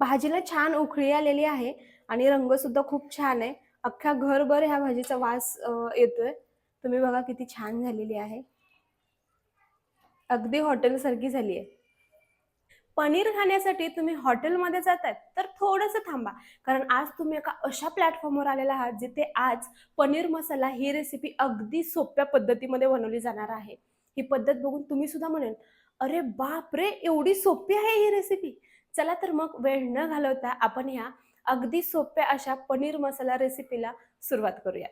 भाजीला छान उकळी आलेली आहे आणि रंग सुद्धा खूप छान आहे. अख्ख्या घरभर ह्या भाजीचा वास येतोय. तुम्ही बघा किती छान झालेली आहे. अगदी हॉटेल सारखी झाली आहे. पनीर खाण्यासाठी तुम्ही हॉटेलमध्ये जाताय तर थोडंसं थांबा. कारण आज तुम्ही एका अशा प्लॅटफॉर्मवर आलेला आहात जिथे आज पनीर मसाला ही रेसिपी अगदी सोप्या पद्धतीमध्ये बनवली जाणार आहे. ही पद्धत बघून तुम्ही सुद्धा म्हणेल अरे बाप रे एवढी सोपी आहे ही रेसिपी चला तर मग वेळ न घालवता आपण ह्या अगदी सोप्या अशा पनीर मसाला रेसिपीला सुरुवात करूया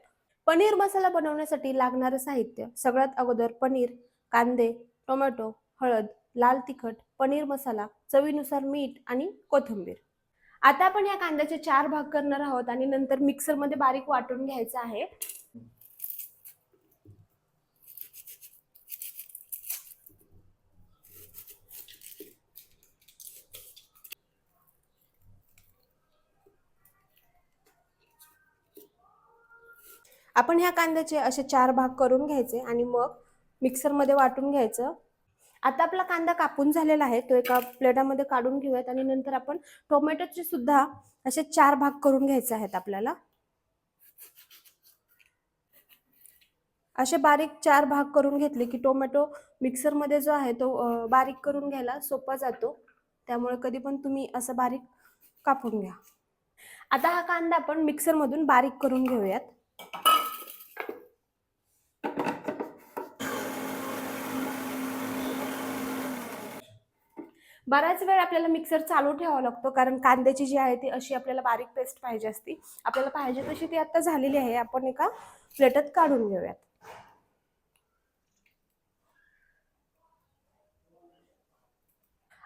पनीर मसाला बनवण्यासाठी लागणारं साहित्य सगळ्यात अगोदर पनीर कांदे टोमॅटो हळद लाल तिखट पनीर मसाला चवीनुसार मीठ आणि कोथिंबीर. आता आपण या कांद्याचे चार भाग करणार आहोत आणि नंतर मिक्सरमध्ये बारीक वाटून घ्यायचं आहे. आपण ह्या कांद्याचे असे चार भाग करून घ्यायचे आणि मग मिक्सरमध्ये वाटून घ्यायचं. आता आपला कांदा कापून झालेला आहे तो एका प्लेटामध्ये काढून घेऊयात आणि नंतर आपण टोमॅटोचे सुद्धा असे चार भाग करून घ्यायचे आहेत आपल्याला. असे बारीक चार भाग करून घेतले की टोमॅटो मिक्सरमध्ये जो आहे तो बारीक करून घ्यायला सोपा जातो. त्यामुळे कधी पण तुम्ही असं बारीक कापून घ्या. आता हा कांदा आपण मिक्सरमधून बारीक करून घेऊयात. बराच वेळ आपल्याला मिक्सर चालू ठेवावा लागतो कारण कांद्याची जी आहे ती अशी आपल्याला बारीक पेस्ट पाहिजे असती. आपल्याला पाहिजे तशी ती आता झालेली आहे. आपण एका प्लेटात काढून घेऊयात.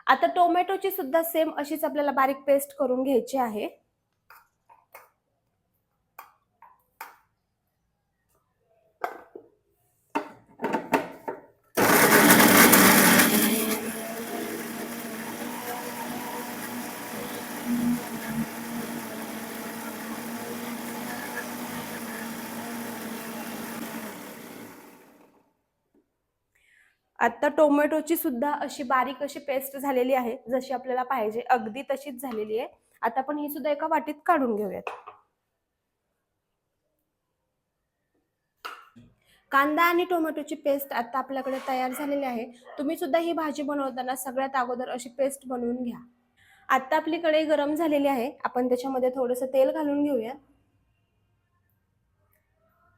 आता टोमॅटोची सुद्धा सेम अशीच आपल्याला बारीक पेस्ट करून घ्यायची आहे. आता टोमॅटोची सुद्धा अशी बारीक अशी पेस्ट झालेली आहे जशी आपल्याला पाहिजे. अगदी तशीच झालेली आहे. आता आपण ही सुद्धा एका वाटीत काढून घेऊयात. कांदा आणि टोमॅटोची पेस्ट आता आपल्याकडे तयार झालेली आहे. तुम्ही सुद्धा ही भाजी बनवताना सगळ्यात अगोदर अशी पेस्ट बनवून घ्या. आता आपली कढई गरम झालेली आहे. आपण त्याच्यामध्ये थोडंसं तेल घालून घेऊया.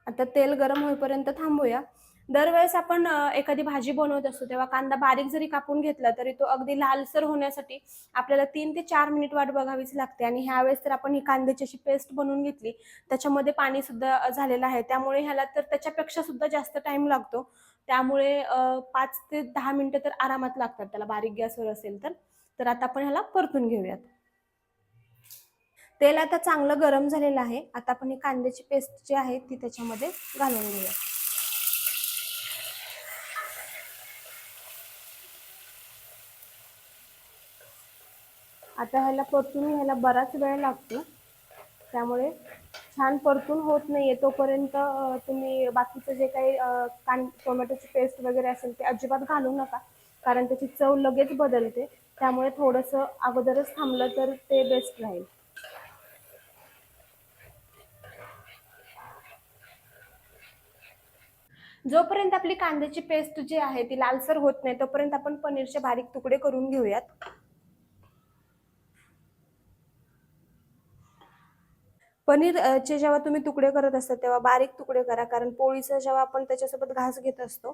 आता तेल गरम होईपर्यंत थांबूया. दरवेळेस आपण एखादी भाजी बनवत असतो तेव्हा कांदा बारीक जरी कापून घेतला तरी तो अगदी लालसर होण्यासाठी आपल्याला तीन ते चार मिनिट वाट बघावीच लागते. आणि ह्यावेळेस तर आपण ही कांद्याची अशी पेस्ट बनवून घेतली त्याच्यामध्ये पाणी सुद्धा झालेलं आहे. त्यामुळे ह्याला तर त्याच्यापेक्षा सुद्धा जास्त टाइम लागतो. त्यामुळे पाच ते दहा मिनिटं तर आरामात लागतात त्याला. बारीक गॅसवर असेल तर. तर आता आपण ह्याला परतून घेऊयात. तेल आता चांगलं गरम झालेलं आहे. आता आपण ही कांद्याची पेस्ट जी आहे ती त्याच्यामध्ये घालून घेऊया आता ह्याला परतून घ्यायला बराच वेळ लागतो. त्यामुळे छान परतून होत नाहीये. तोपर्यंत तुम्ही बाकीचं जे काही कान टोमॅटोची पेस्ट वगैरे असेल ते अजिबात घालू नका. कारण त्याची चव लगेच बदलते. त्यामुळे थोडंसं अगोदरच थांबलं तर ते बेस्ट राहील. जोपर्यंत आपली कांद्याची पेस्ट जी आहे ती लालसर होत नाही तोपर्यंत आपण पनीरचे बारीक तुकडे करून घेऊयात. पनीर चे जेव्हा तुम्ही तुकडे करत असता तेव्हा बारीक तुकडे करा. कारण पोळीचा जेव्हा आपण त्याच्यासोबत घास घेत असतो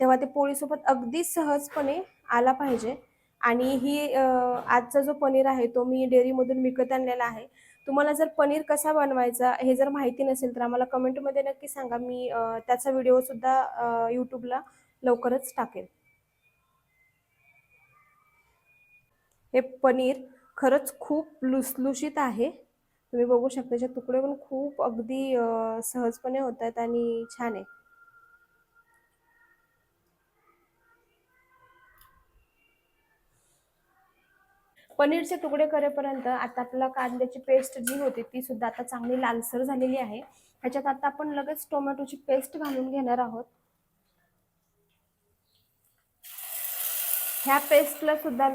तेव्हा ते पोळीसोबत अगदी सहजपणे आला पाहिजे. आणि ही आजचा जो पनीर आहे तो मी डेअरीमधून विकत आणलेला आहे. तुम्हाला जर पनीर कसा बनवायचा हे जर माहिती नसेल तर आम्हाला कमेंटमध्ये नक्की सांगा. मी त्याचा व्हिडिओ सुद्धा यूट्यूबला लवकरच टाकेल. हे पनीर खरंच खूप लुसलुशीत आहे. तुम्ही बघू शकता त्याचे तुकडे पण खूप अगदी सहजपणे होत आहेत आणि छान आहे. पनीरचे तुकडे करेपर्यंत आता आपल्याला कांद्याची पेस्ट जी होती ती सुद्धा आता चांगली लालसर झालेली आहे. ह्याच्यात आता आपण लगेच टोमॅटोची पेस्ट घालून घेणार आहोत. ह्या पेस्टला सुद्धा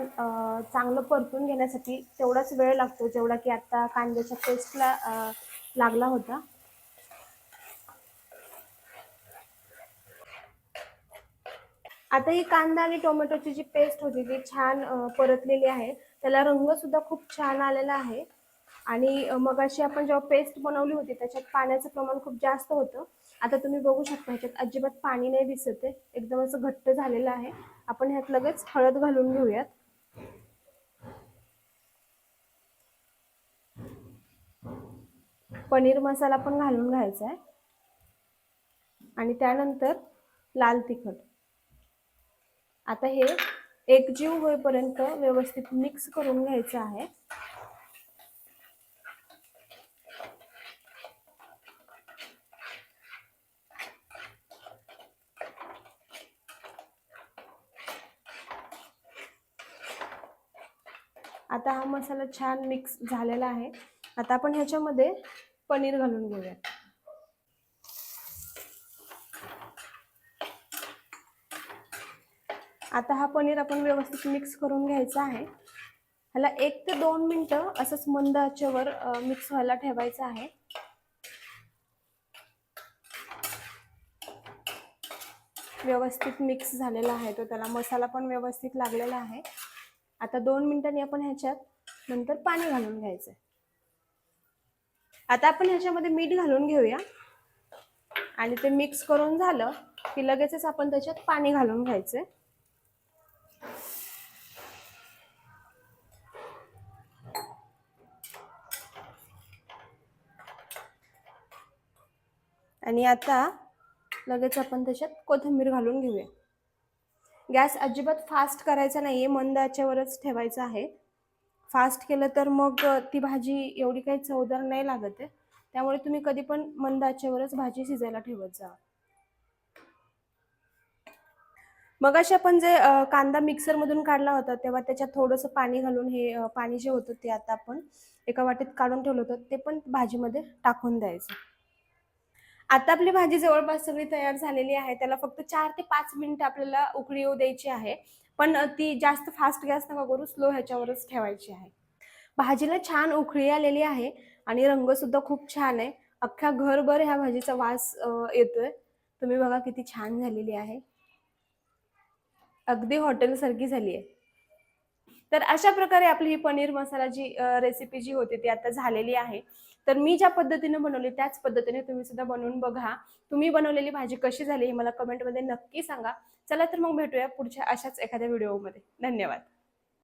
चांगलं परतून घेण्यासाठी तेवढाच वेळ लागतो जेवढा की आता कांद्याच्या पेस्टला लागला होता. आता ही कांदा आणि टोमॅटोची जी पेस्ट होती ती छान परतलेली आहे. त्याला रंग सुद्धा खूप छान आलेला आहे. आणि मग मगाशी आपण जेव्हा पेस्ट बनवली होती त्याच्यात पाण्याचं प्रमाण खूप जास्त होतं. आता तुम्ही बघू शकता ह्याच्यात अजिबात पाणी नाही दिसत आहे. एकदम असं घट्ट झालेलं आहे. आपण ह्यात लगेच हळद घालून घेऊयात. पनीर मसाला पण घालून घ्यायचा आहे. आणि त्यानंतर लाल तिखट. आता हे एकजीव होईपर्यंत व्यवस्थित मिक्स करून घ्यायचं आहे. आता हा मसाला छान मिक्स झालेला आहे. आता आपण ह्याच्यामध्ये पनीर घालून घेऊया. आता हा पनीर आपण व्यवस्थित मिक्स करून घ्यायचा आहे. ह्याला एक ते दोन मिनटं असंच मंद आचेवर मिक्स व्हायला ठेवायचं आहे. व्यवस्थित मिक्स झालेला आहे तो. त्याला मसाला पण व्यवस्थित लागलेला आहे. आता दोन मिनिटांनी आपण ह्याच्यात नंतर पाणी घालून घ्यायचं आता आपण ह्याच्यामध्ये मीठ घालून घेऊया. आणि ते मिक्स करून झालं की लगेचच आपण त्याच्यात पाणी घालून घ्यायचंय. आणि आता लगेच आपण त्याच्यात कोथिंबीर घालून घेऊया. गॅस अजिबात फास्ट करायचा आहे मंद आचेवरच ठेवायचा आहे. फास्ट केलं तर मग ती भाजी एवढी काही चवदार नाही लागत आहे. त्यामुळे तुम्ही कधी पण मंद आचेवरच भाजी शिजायला ठेवत जा. मग अशी आपण जे कांदा मिक्सरमधून काढला होता तेव्हा त्याच्यात थोडंसं पाणी घालून हे पाणी जे होतं ते आता आपण एका वाटीत काढून ठेवलं होतं ते पण भाजीमध्ये टाकून द्यायचं. आता आपली भाजी जवळपास सगळी तयार झालेली आहे. त्याला फक्त चार ते पाच मिनिट आपल्याला उकळी येऊ द्यायची आहे. पण ती जास्त फास्ट गॅस नका करू स्लो ह्याच्यावरच ठेवायची आहे. भाजीला छान उकळी आलेली आहे आणि रंग सुद्धा खूप छान आहे. अख्ख्या घरभर ह्या भाजीचा वास येतोय. तुम्ही बघा किती छान झालेली आहे. अगदी हॉटेलसारखी झाली आहे तर अशा प्रकारे आपली ही पनीर मसाला जी रेसिपी जी होती ती आता झालेली आहे. तर मी ज्या पद्धतीने बनवली त्याच पद्धतीने तुम्ही सुद्धा बनवून बघा. तुम्ही बनवलेली भाजी कशी झाली हे मला कमेंटमध्ये नक्की सांगा. चला तर मग भेटूया पुढच्या अशाच एखाद्या व्हिडिओमध्ये धन्यवाद.